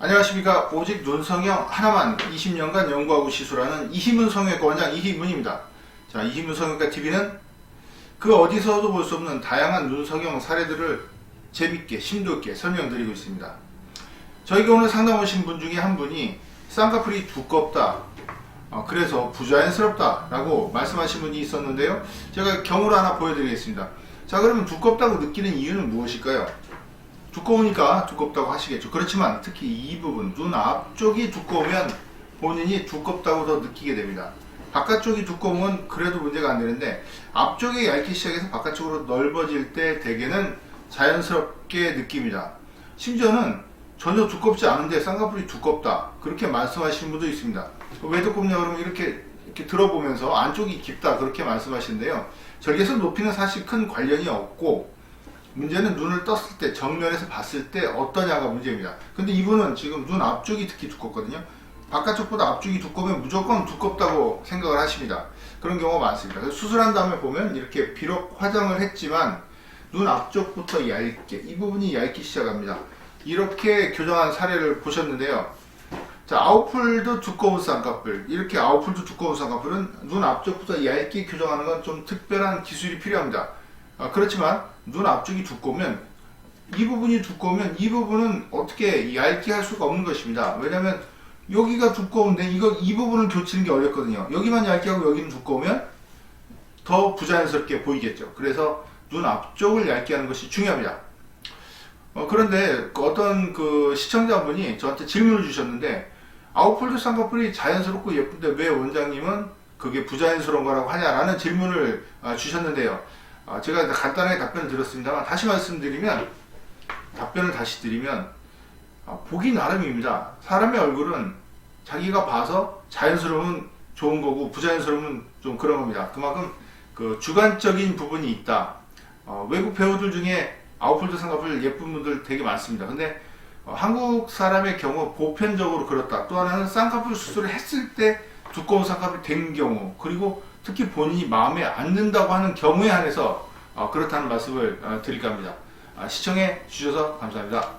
안녕하십니까. 오직 눈성형 하나만 20년간 연구하고 시술하는 이희문 성형외과 원장 이희문입니다. 자, 이희문 성형외과 TV는 그 어디서도 볼 수 없는 다양한 눈성형 사례들을 재밌게, 심도 있게 설명드리고 있습니다. 저희가 오늘 상담 오신 분 중에 한 분이 쌍꺼풀이 두껍다. 어, 그래서 부자연스럽다. 라고 말씀하신 분이 있었는데요. 제가 경우를 하나 보여드리겠습니다. 자, 그러면 두껍다고 느끼는 이유는 무엇일까요? 두꺼우니까 두껍다고 하시겠죠. 그렇지만 특히 이 부분, 눈 앞쪽이 두꺼우면 본인이 두껍다고 더 느끼게 됩니다. 바깥쪽이 두꺼우면 그래도 문제가 안 되는데 앞쪽이 얇기 시작해서 바깥쪽으로 넓어질 때 대개는 자연스럽게 느낍니다. 심지어는 전혀 두껍지 않은데 쌍꺼풀이 두껍다. 그렇게 말씀하시는 분도 있습니다. 왜 두껍냐 그러면 이렇게 이렇게 들어보면서 안쪽이 깊다 그렇게 말씀하시는데요. 절개선 높이는 사실 큰 관련이 없고 문제는 눈을 떴을 때 정면에서 봤을 때 어떠냐가 문제입니다. 근데 이분은 지금 눈 앞쪽이 특히 두껍거든요. 바깥쪽보다 앞쪽이 두꺼우면 무조건 두껍다고 생각을 하십니다. 그런 경우가 많습니다. 수술한 다음에 보면 이렇게 비록 화장을 했지만 눈 앞쪽부터 얇게 이 부분이 얇기 시작합니다. 이렇게 교정한 사례를 보셨는데요. 자, 아웃풀도 두꺼운 쌍꺼풀. 이렇게 아웃풀도 두꺼운 쌍꺼풀은 눈 앞쪽부터 얇게 교정하는 건 좀 특별한 기술이 필요합니다. 아, 그렇지만 눈 앞쪽이 두꺼우면 이 부분이 두꺼우면 이 부분은 어떻게 얇게 할 수가 없는 것입니다. 왜냐하면 여기가 두꺼운데 이거 이 부분을 교치는 게 어렵거든요. 여기만 얇게 하고 여기는 두꺼우면 더 부자연스럽게 보이겠죠. 그래서 눈 앞쪽을 얇게 하는 것이 중요합니다. 어, 그런데 그 어떤 그 시청자분이 저한테 질문을 주셨는데 아웃폴드 쌍꺼풀이 자연스럽고 예쁜데 왜 원장님은 그게 부자연스러운 거라고 하냐라는 질문을 아, 주셨는데요. 아, 제가 간단하게 답변을 드렸습니다만 다시 말씀드리면 답변을 다시 드리면 아, 보기 나름입니다. 사람의 얼굴은 자기가 봐서 자연스러우면 좋은 거고 부자연스러우면 좀 그런 겁니다. 그만큼 그 주관적인 부분이 있다. 어, 외국 배우들 중에 아웃폴드 쌍꺼풀 예쁜 분들 되게 많습니다. 근데 어, 한국 사람의 경우 보편적으로 그렇다. 또 하나는 쌍꺼풀 수술을 했을 때 두꺼운 쌍꺼풀이 된 경우 그리고 특히 본인이 마음에 안 든다고 하는 경우에 한해서 어, 그렇다는 말씀을 어, 드릴까 합니다. 아, 시청해 주셔서 감사합니다.